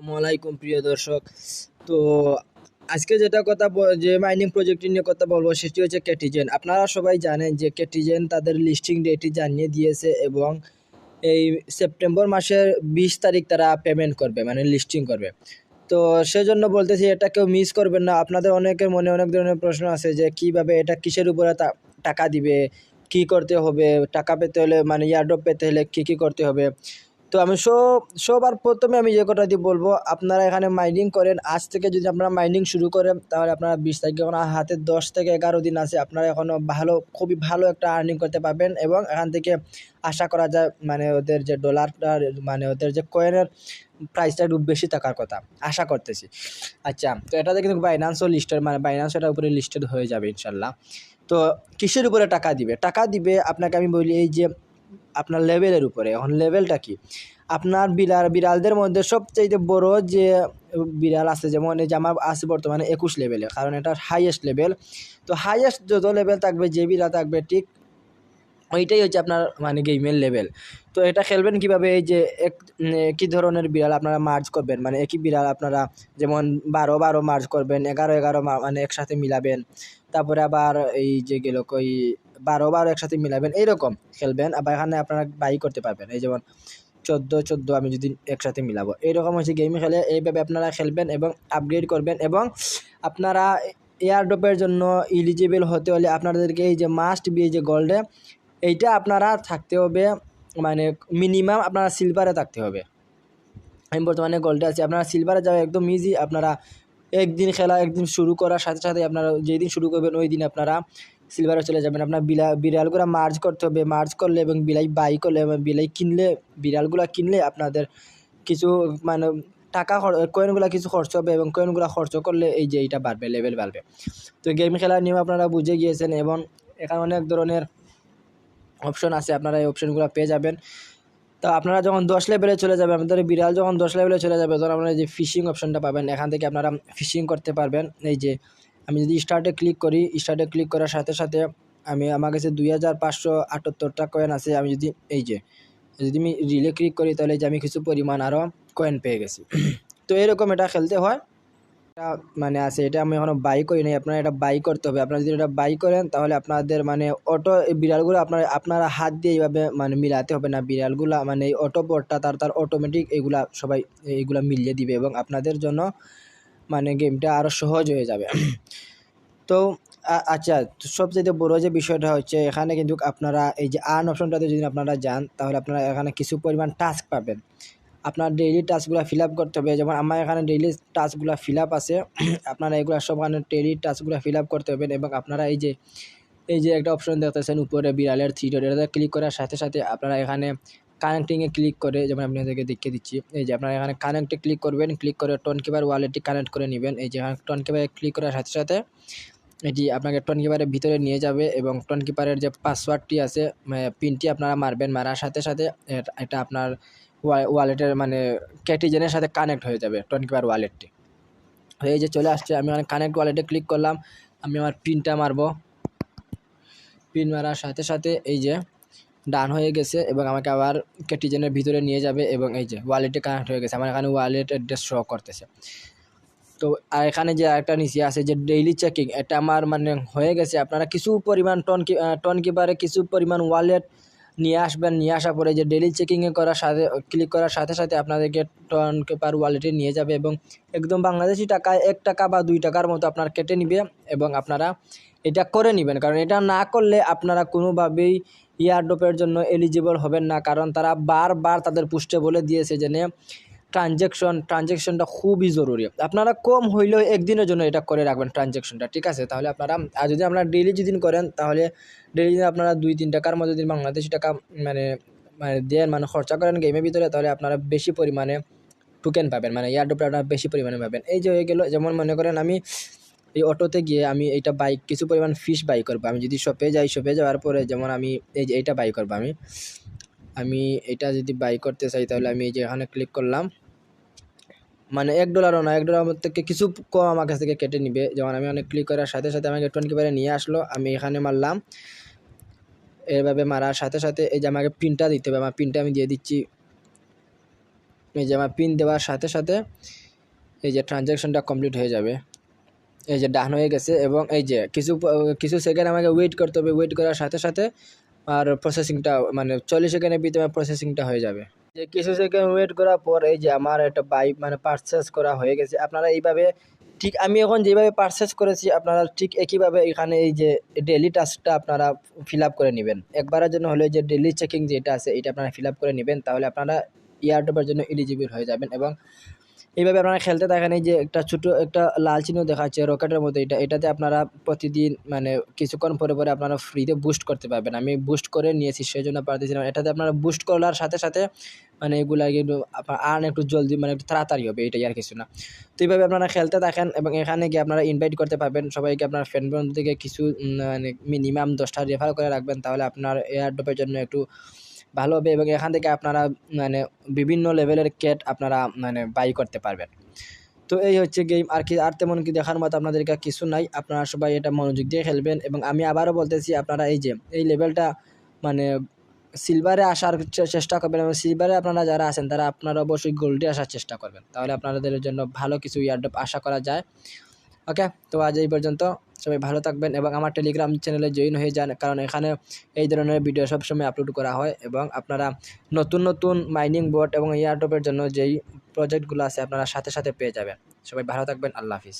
আসসালামাইকুম প্রিয় দর্শক। তো আজকে যেটা কথা যে মাইনিং প্রজেক্ট নিয়ে কথা বলব সেটি হচ্ছে ক্যাটিজেন আপনারা সবাই জানেন যে ক্যাটিজেন তাদের লিস্টিং ডেটটি জানিয়ে দিয়েছে এবং এই সেপ্টেম্বর মাসের বিশ তারিখ তারা পেমেন্ট করবে মানে লিস্টিং করবে। তো সেজন্য বলতেছি, এটা কেউ মিস করবেন না। আপনাদের অনেকের মনে অনেক ধরনের প্রশ্ন আছে যে কীভাবে এটা কিসের উপরে টাকা দিবে, কি করতে হবে, টাকা পেতে হলে মানে ইয়ারড্রপ পেতে হলে কী কী করতে হবে। তো আমি সব সবার প্রথমে আমি যে কথাটি বলব, আপনারা এখানে মাইনিং করেন, আজ থেকে যদি আপনারা মাইনিং শুরু করেন, তাহলে আপনারা বিশ তারিখে এখন হাতে দশ থেকে এগারো দিন আছে, আপনারা এখনও ভালো, খুবই ভালো একটা আর্নিং করতে পারবেন এবং এখান থেকে আশা করা যায় মানে ওদের যে ডলারটা মানে ওদের যে কয়েনের প্রাইসটা একটু বেশি থাকার কথা, আশা করতেছি। আচ্ছা তো এটাতে কিন্তু বাইন্যান্সও লিস্টেড মানে বাইন্যান্স এটার উপরে লিস্টেড হয়ে যাবে ইনশাল্লাহ। তো কিসের উপরে টাকা দিবে? টাকা দিবে, আপনাকে আমি বলি এই যে আপনার লেভেলের উপরে। এখন লেভেলটা কি? আপনার বিড়াল, বিড়ালদের মধ্যে সবচেয়ে বড় যে বিড়াল আছে, যেমন এই যে আমার আছে বর্তমানে একুশ লেভেলে কারণ এটা হাইয়েস্ট লেভেল তো হাইয়েস্ট যত লেভেল থাকবে, যে বিড়াল থাকবে, ঠিক ওইটাই হচ্ছে আপনার মানে গেমের লেভেল তো এটা খেলবেন কীভাবে? এই যে এক একই ধরনের বিড়াল আপনারা মার্জ করবেন? মানে একই বিড়াল আপনারা যেমন বারো বারো মার্জ করবেন, এগারো এগারো মানে একসাথে মিলাবেন। তারপরে আবার এই যে গেল ওই বারো বারো একসাথে মিলাবেন, এইরকম খেলবেন। আবার এখানে আপনারা বাই করতে পারবেন। এই যেমন চোদ্দ চোদ্দ আমি যদি একসাথে মিলাবো। এইরকম হচ্ছে গেম খেলে এইভাবে আপনারা খেলবেন এবং আপগ্রেড করবেন এবং আপনারা এয়ারড্রপের জন্য ইলিজিবল হতে হলে আপনাদেরকে এই যে মাস্ট বি এই যে গোল্ডে এইটা আপনারা থাকতে হবে মানে মিনিমাম আপনারা সিলভারে থাকতে হবে। আমি বর্তমানে গোল্ডে আছি। আপনারা সিলভারে যাওয়া একদম ইজি আপনারা একদিন খেলা একদিন শুরু করার সাথে সাথে আপনারা যেই দিন শুরু করবেন ওই দিন আপনারা সিলভারে চলে যাবেন। আপনার বিলা, বিড়ালগুলো মার্জ করতে হবে। মার্জ করলে এবং বিলাই বাই করলে এবং বিলাই কিনলে, বিড়ালগুলো কিনলে আপনাদের কিছু মানে টাকা কয়েনগুলো কিছু খরচ হবে এবং কয়েনগুলো খরচ করলে এই যে এইটা বাড়বে লেভেল বাড়বে। তো গেম খেলার নিয়ম আপনারা বুঝে গিয়েছেন এবং এখানে অনেক ধরনের অপশন আছে। আপনারা এই অপশনগুলো পেয়ে যাবেন। তো আপনারা যখন দশ লেভেলে চলে যাবে আমাদের বিড়াল যখন দশ লেভেলে চলে যাবে তখন আপনারা যে ফিশিং অপশনটা পাবেন, এখান থেকে আপনারা ফিশিং করতে পারবেন। এই যে আমি যদি স্টার্টে ক্লিক করি স্টার্টে ক্লিক করার সাথে সাথে আমি আমার কাছে দুই হাজার পাঁচশো আটাত্তরটা কয়েন আছে, আমি যদি এই যে, যদি আমি রিলে ক্লিক করি তাহলে যে আমি কিছু পরিমাণ আরও কয়েন পেয়ে গেছি। তো এরকম এটা খেলতে হয়। এটা মানে আছে, এটা আমি এখনও বাই করি নাই, আপনারা এটা বাই করতে হবে। আপনারা যদি এটা বাই করেন তাহলে আপনাদের মানে অটো বিড়ালগুলো আপনার, আপনারা হাত দিয়ে এইভাবে মানে মিলাতে হবে না। বিড়ালগুলো মানে এই অটো বোর্ডটা তার তার অটোমেটিক এগুলা সবাই এইগুলা মিলিয়ে দিবে এবং আপনাদের জন্য মানে গেমটা আরও সহজ হয়ে যাবে। তো আচ্ছা সবচেয়ে বড় যে বিষয়টা হচ্ছে, এখানে কিন্তু আপনারা এই যে আর্ন অপশনটাতে যদি আপনারা যান, তাহলে আপনারা এখানে কিছু পরিমাণ টাস্ক পাবেন। আপনার ডেইলি টাস্কগুলো ফিল আপ করতে হবে। যেমন আমার এখানে ডেইলি টাস্কগুলো ফিল আপ আছে। আপনারা এগুলো সব এখানে ডেইলি টাস্কগুলো ফিল আপ করতে হবেন এবং আপনারা এই যে এই যে একটা অপশন দেখতেছেন, উপরে বিড়ালের থ্রি ডট এটাতে ক্লিক করার সাথে সাথে আপনারা এখানে কানেক্টিংয়ে ক্লিক করে, যেমন আপনাদেরকে দেখিয়ে দিচ্ছি, এই যে আপনারা এখানে কানেক্টে ক্লিক করবেন ক্লিক করে টন কিপার ওয়ালেটটি কানেক্ট করে নেবেন, এই যে টন কিপারে ক্লিক করার সাথে সাথে এটি আপনাকে টন কিপারের ভিতরে নিয়ে যাবে এবং টন কিপারের যে পাসওয়ার্ডটি আছে পিনটি আপনারা মারবেন, মারার সাথে সাথে এটা- এটা আপনার ওয়ালেটের মানে ক্যাটিজেনের সাথে কানেক্ট হয়ে যাবে টন কিপার ওয়ালেটটি এই যে চলে আসছে, আমি মানে কানেক্ট ওয়ালেটে ক্লিক করলাম, আমি আমার পিনটা মারবো পিন মারার সাথে সাথে এই যে ডান হয়ে গেছে এবং আমাকে আবার কেটিজেনের ভিতরে নিয়ে যাবে এবং এই যে ওয়ালেটে কানেক্ট হয়ে গেছে। আমার এখানে ওয়ালেট অ্যাড্রেস শো করতেছে। তো আর এখানে যে একটা নিচে আছে যে ডেইলি চেকিং এটা আমার মানে হয়ে গেছে। আপনারা কিছু পরিমাণ টন কি টন কিপারে কিছু পরিমাণ ওয়ালেট নিয়ে আসবেন, নিয়ে আসার পরে যে ডেলি চেকিংয়ে করার সাথে ক্লিক করার সাথে সাথে আপনাদেরকে টন পেপার ওয়ালেটে নিয়ে যাবে এবং একদম বাংলাদেশি টাকায় এক টাকা বা দুই টাকার মতো আপনার কেটে নিবে এবং আপনারা এটা করে নেবেন। কারণ এটা না করলে আপনারা কোনোভাবেই ইয়ারডোপের জন্য এলিজিবল হবেন না। কারণ তারা বারবার তাদের পুষ্টে বলে দিয়েছে যে ট্রানজ্যাকশন ট্রানজ্যাকশনটা খুবই জরুরি। আপনারা কম হইলেও একদিনের জন্য এটা করে রাখবেন ট্রানজ্যাকশনটা ঠিক আছে? তাহলে আপনারা, আর যদি আপনারা ডেইলি যদি করেন, তাহলে ডেইলি যদি আপনারা দুই, তিন টাকার মধ্যে যদি বাংলাদেশি টাকা মানে মানে দেন মানে খরচা করেন গেমের ভিতরে, তাহলে আপনারা বেশি পরিমাণে টোকেন পাবেন মানে এয়ারড্রপে আপনারা বেশি পরিমাণে পাবেন। এই যে হয়ে গেলো, যেমন মনে করেন আমি এই অটোতে গিয়ে আমি এইটা বাইক কিছু পরিমাণ ফিশ বাই করব। আমি যদি শপে যাই শপে যাওয়ার পরে যেমন আমি এই যে এইটা বাই করব আমি। আমি এটা যদি বাই করতে চাই, তাহলে আমি এই যে এখানে ক্লিক করলাম। মানে এক ডলারও না, এক ডলার থেকে কিছু কম আমার কাছ থেকে কেটে নিবে। যেমন আমি অনেক ক্লিক করার সাথে সাথে আমাকে টোয়েন্টি পারে নিয়ে আসলো, আমি এখানে মারলাম। এভাবে মারার সাথে সাথে এই যে আমাকে পিনটা দিতে হবে, আমার পিনটা আমি দিয়ে দিচ্ছি। এই যে আমার পিন দেওয়ার সাথে সাথে এই যে ট্রানজ্যাকশনটা কমপ্লিট হয়ে যাবে। এই যে ডান হয়ে গেছে এবং এই যে কিছু কিছু সেকেন্ড আমাকে ওয়েট করতে হবে। ওয়েট করার সাথে সাথে আর প্রসেসিংটা মানে চল্লিশ সেকেন্ডের ভিতরে প্রসেসিংটা হয়ে যাবে। যে কিছু সেকেন্ড ওয়েট করার পর এই যে আমার একটা বাইক মানে পারচেস করা হয়ে গেছে, আপনারা এইভাবে ঠিক আমি এখন যেভাবে পারচেস করেছি, আপনারা ঠিক একইভাবে এখানে এই যে ডেলি টাস্কটা আপনারা ফিল করে নেবেন। একবারের জন্য হলে যে ডেলি চেকিং যেটা আছে, এটা আপনারা ফিল করে নেবেন, তাহলে আপনারা ইয়ারডপের জন্য এলিজিবল হয়ে যাবেন এবং এইভাবে আপনারা খেলতে থাকেন, এই যে একটা ছোট একটা লাল চিহ্ন দেখাচ্ছে রকেটের মতো এটা, এটাতে আপনারা প্রতিদিন মানে কিছুক্ষণ পরে পরে আপনারা ফ্রিতে বুস্ট করতে পারবেন। আমি বুস্ট করে নিয়েছি সেই জন্য পারতেছিলাম। এটাতে আপনারা বুস্ট করার সাথে সাথে মানে এগুলা কিন্তু আপনার আর্ন একটু জলদি মানে একটু তাড়াতাড়ি হবে, এটাই আর কিছু না। তো এইভাবে আপনারা খেলতে থাকেন এবং এখানে গিয়ে আপনারা ইনভাইট করতে পারবেন। সবাইকে আপনার ফ্রেন্ড বন্ধু থেকে কিছু মানে মিনিমাম দশটা রেফার করে রাখবেন, তাহলে আপনার এয়ার ড্রপের জন্য একটু ভালো হবে এবং এখান থেকে আপনারা মানে বিভিন্ন লেভেলের ক্যাট আপনারা মানে বাই করতে পারবেন। তো এই হচ্ছে গেম আর কি, আর তেমন কি দেখার মতো আপনাদেরকে কিছু নাই। আপনারা সবাই এটা মনোযোগ দিয়ে খেলবেন এবং আমি আবারও বলতেছি, আপনারা এই যে, এই লেভেলটা মানে সিলভারে আসার চেষ্টা করবেন এবং সিলভারে আপনারা যারা আছেন, তারা আপনারা অবশ্যই গোল্ডে আসার চেষ্টা করবেন। তাহলে আপনাদের জন্য ভালো কিছু ইয়ারডপ আশা করা যায়। ওকে তো আজ এই পর্যন্ত। সবাই ভালো থাকবেন এবং আমার টেলিগ্রাম চ্যানেলে জয়েন হয়ে যান। কারণ এখানে এই ধরনের ভিডিও সবসময় আপলোড করা হয় এবং আপনারা নতুন নতুন মাইনিং বোর্ড এবং এয়ারটপের জন্য যেই প্রজেক্টগুলো আছে আপনারা সাথে সাথে পেয়ে যাবেন। সবাই ভালো থাকবেন। আল্লাহ হাফিজ।